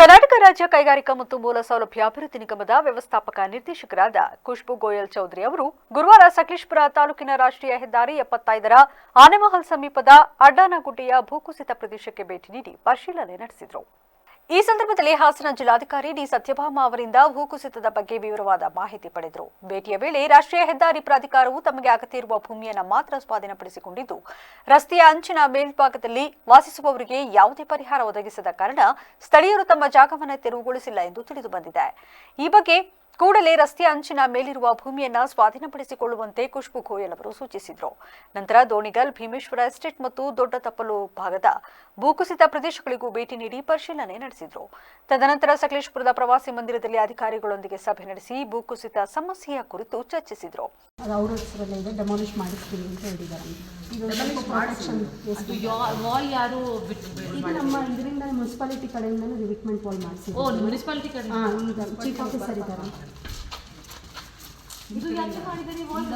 ಕರ್ನಾಟಕ ರಾಜ್ಯ ಕೈಗಾರಿಕಾ ಮತ್ತು ಮೂಲ ಸೌಲಭ್ಯ ಅಭಿವೃದ್ಧಿ ನಿಗಮದ ವ್ಯವಸ್ಥಾಪಕ ನಿರ್ದೇಶಕರಾದ ಖುಷ್ಬು ಗೋಯಲ್ ಚೌಧರಿ ಅವರು ಗುರುವಾರ ಸಕೇಶ್ಪುರ ತಾಲೂಕಿನ ರಾಷ್ಟ್ರೀಯ ಹೆದ್ದಾರಿ ಎಪ್ಪತ್ತೈದರ ಆನೆಮಹಲ್ ಸಮೀಪದ ಅಡ್ಡಾನಗುಡ್ಡೆಯ ಭೂಕುಸಿತ ಪ್ರದೇಶಕ್ಕೆ ಭೇಟಿ ನೀಡಿ ಪರಿಶೀಲನೆ ನಡೆಸಿದರು. ಈ ಸಂದರ್ಭದಲ್ಲಿ ಹಾಸನ ಜಿಲ್ಲಾಧಿಕಾರಿ ಡಿ ಸತ್ಯಭಾಮ ಅವರಿಂದ ಭೂಕುಸಿತದ ಬಗ್ಗೆ ವಿವರವಾದ ಮಾಹಿತಿ ಪಡೆದರು. ಭೇಟಿಯ ವೇಳೆ ರಾಷ್ಟ್ರೀಯ ಹೆದ್ದಾರಿ ಪ್ರಾಧಿಕಾರವು ತಮಗೆ ಅಗತ್ಯ ಭೂಮಿಯನ್ನು ಮಾತ್ರ ಸ್ವಾಧೀನಪಡಿಸಿಕೊಂಡಿದ್ದು, ರಸ್ತೆಯ ಅಂಚಿನ ಮೇಲ್ಭಾಗದಲ್ಲಿ ವಾಸಿಸುವವರಿಗೆ ಯಾವುದೇ ಪರಿಹಾರ ಒದಗಿಸದ ಕಾರಣ ಸ್ಥಳೀಯರು ತಮ್ಮ ಜಾಗವನ್ನು ತೆರವುಗೊಳಿಸಿಲ್ಲ ಎಂದು ತಿಳಿದು ಬಂದಿದೆ. ಈ ಬಗ್ಗೆ ಕೂಡಲೇ ರಸ್ತೆ ಅಂಚಿನ ಮೇಲಿರುವ ಭೂಮಿಯನ್ನ ಸ್ವಾಧೀನಪಡಿಸಿಕೊಳ್ಳುವಂತೆ ಖುಷ್ಬು ಗೋಯಲ್ ಅವರು ಸೂಚಿಸಿದರು. ನಂತರ ದೋಣಿಗಲ್ ಭೀಮೇಶ್ವರ ಎಸ್ಟೇಟ್ ಮತ್ತು ದೊಡ್ಡ ತಪ್ಪಲು ಭಾಗದ ಭೂಕುಸಿತ ಪ್ರದೇಶಗಳಿಗೂ ಭೇಟಿ ನೀಡಿ ಪರಿಶೀಲನೆ ನಡೆಸಿದರು. ತದನಂತರ ಸಕಲೇಶಪುರದ ಪ್ರವಾಸಿ ಮಂದಿರದಲ್ಲಿ ಅಧಿಕಾರಿಗಳೊಂದಿಗೆ ಸಭೆ ನಡೆಸಿ ಭೂಕುಸಿತ ಸಮಸ್ಯೆಯ ಕುರಿತು ಚರ್ಚಿಸಿದರು. ಮುನ್ಸಿಪಾಲಿಟಿ ಕಡೆಯಿಂದ ಹೆಸರಲ್ಲೇ ಇದೆ ಡೆಮಾಲಿಷ್ ಅಂತ ಹೇಳಿದ್ದಾರೆ. ಇದು ಪ್ರೊಟೆಕ್ಷನ್ ವಾಲ್ ಯಾರು ಬಿಟ್ಟು ಈಗ ನಮ್ಮ ಇದರಿಂದ ಮುನ್ಸಿಪಾಲಿಟಿ ಕಡೆಯಿಂದಲೂ ರಿವಿಟ್ಮೆಂಟ್ ವಾಲ್ ಮಾಡಿಸಿ ಓ ಮುನ್ಸಿಪಾಲಿಟಿ ಕಡೆ ಹಾಂ ಈಗ ಚೀಫ್ ಆಫೀಸರ್ ಇದ್ದಾರೆ ಇದು ಯಾಕೆ ಮಾಡಿದರೆ ವಾಲ್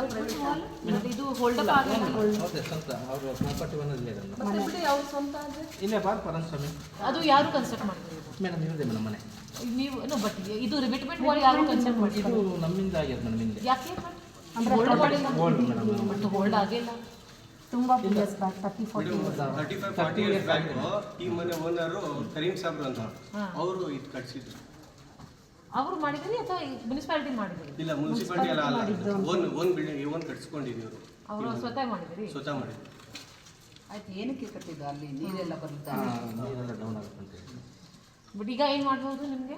ವಾಲ್ ಮತ್ತೆ ಇದು ಹೋಲ್ಡ್ ಅಪ್ ಆಗಲ್ಲ ಹೌದು ಸ್ವಂತ ಅವರು ಪ್ರಾಪರ್ಟಿ ಒಂದಿಲ್ಲ ಇಲ್ಲೇ ಬಾರ್ ಪರನ್ ಅದು ಯಾರು ಕನ್ಸ್ಟ್ರಕ್ಟ್ ಮಾಡಿದ್ರು ಮೇಡಮ್ ಇರೋದೇ ಮೇಡಮ್ ಮನೆ. ನೀವು ನೋ ಬಟ್ ಇದು ವಾಲ್ ಯಾರು ಕನ್ಸ್ಟ್ರಕ್ಟ್ ಮಾಡಿದ್ರು? ಇದು ನಮ್ಮಿಂದ ಆಗ್ಯದ ಮೇಡಮ್ ಹಿಂದೆ. ಯಾಕೆ ಹೋಲ್ಡ್ ಮಾಡಿಲ್ಲ. ಮೇಡಮ್ ಮತ್ತು ಹೋಲ್ಡ್ ಆಗಿಲ್ಲ. ತುಂಬ years back thirty forty years thirty five forty years back ಈ ಮನೆ ಓನರು ಕರೀಂ ಸಾಬ್ರು ಅಂತ. ಅವರು ಇದು ಕಟ್ಸಿದ್ರು. ಅವರು ಮಾಡಿದ್ರಿ ಅಥವಾ ಮುನ್ಸಿಪಾಲಿಟಿ ಮಾಡಿದ್ರಿ? ಇಲ್ಲ ಮುನ್ಸಿಪಾಲಿಟಿ ಅಲ್ಲ ಅಲ್ಲ. ಓನ್ ಓನ್ ಬಿಲ್ಡಿಂಗ್ ಓನ್ ಕಟ್ಸ್ಕೊಂಡಿದ್ರು ಅವರು ಅವರು ಸ್ವತಃ ಮಾಡಿದ್ರಿ? ಸ್ವತಃ ಮಾಡಿದ್ರು ಆಯ್ತು ಏನಕ್ಕೆ ಕಟ್ಟಿದ್ದು ಅಲ್ಲಿ? ನೀರೆಲ್ಲ ಬರುತ್ತಾ? ನೀರೆಲ್ಲ ಡೌನ್ ಆಗುತ್ತೆ ಬಟ್ ಈಗ ಏನು ಮಾಡ್ಬೋದು ನಿಮಗೆ?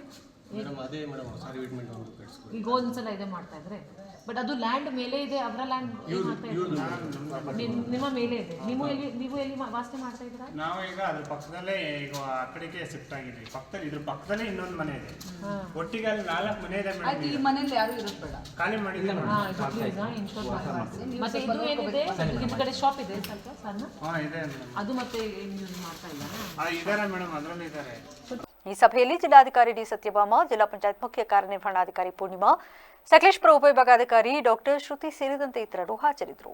ಮೇಡಮ್ ಅದೇ ಮೇಡಮ್ ಹೊಸ ರಿವಿಟ್ಮೆಂಟ್ ಒಂದು ಕಟ್ಸ್ಕೊಂಡು. ಈಗ ಒಂದ್ಸಲ ಇದೆ ಮಾಡ್ತಾ ಇದ್ರೆ. ಬಟ್ ಅದು ಲ್ಯಾಂಡ್ ಮೇಲೆ ಇದೆ ಅವರ ಲ್ಯಾಂಡ್ ಮಾಡ್ತಾ ಇದ್ದಾರೆ? ನಿಮ್ಮ ಮೇಲೆ ಇದೆ. ನೀವು ಎಲ್ಲಿ ನೀವು ಎಲ್ಲಿ ವಾಸನೆ ಮಾಡ್ತಾ ಇದ್ದೀರಾ? ನಾವು ಈಗ ಅದ್ರ ಪಕ್ಕದಲ್ಲೇ ಈಗ ಆ ಕಡೆಗೆ ಶಿಫ್ಟ್ ಆಗಿದ್ವಿ ಪಕ್ಕದಲ್ಲಿ ಇದ್ರ ಪಕ್ಕದಲ್ಲೇ ಇನ್ನೊಂದು ಮನೆ ಇದೆ. ಒಟ್ಟಿಗೆ ಅಲ್ಲಿ ನಾಲ್ಕು ಮನೆ ಇದೆ ಮೇಡಮ್ ಆಯ್ತು ಈ ಮನೇಲಿ ಯಾರು ಇರೋದು ಬೇಡ. ಖಾಲಿ ಮಾಡಿಲ್ಲ. ಮತ್ತೆ ಇದು ಏನಿದೆ? ಹಿಂದ್ಗಡೆ ಶಾಪ್ ಇದೆ ಸ್ವಲ್ಪ ಸಣ್ಣ ಹಾ ಇದೆ ಅದು ಮತ್ತೆ ಯೂಸ್ ಮಾಡ್ತಾ ಇಲ್ಲ ಆ ಇದಾರೆ ಮೇಡಮ್ ಅದರಲ್ಲಿ ಇದ್ದಾರೆ ಈ ಸಭೆಯಲ್ಲಿ ಜಿಲ್ಲಾಧಿಕಾರಿ ಡಿ ಸತ್ಯಭಾಮ, ಜಿಲ್ಲಾ ಪಂಚಾಯತ್ ಮುಖ್ಯ ಕಾರ್ಯನಿರ್ವಹಣಾಧಿಕಾರಿ ಪೂರ್ಣಿಮಾ, ಸಕಲೇಶ್ಪುರ ಉಪವಿಭಾಗಾಧಿಕಾರಿ ಡಾಕ್ಟರ್ ಶ್ರುತಿ ಸೇರಿದಂತೆ ಇತರರು ಹಾಜರಿದ್ದರು.